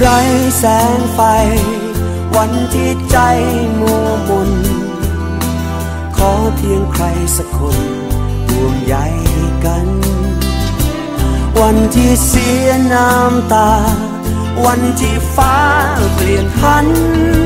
ไรแสงไฟ วันที่ใจมัวมน ขอเพียงใครสักคนห่วงใยกัน วันที่เสียน้ำตา วันที่ฟ้าเปลี่ยนพันธ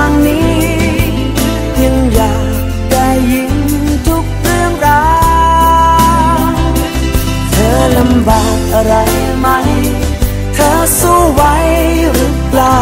างนี้ ยังอยากได้ยินทุกเรื่องราวเธอลำบากอะไรไหม เธอสู้ไหวหรือเปล่า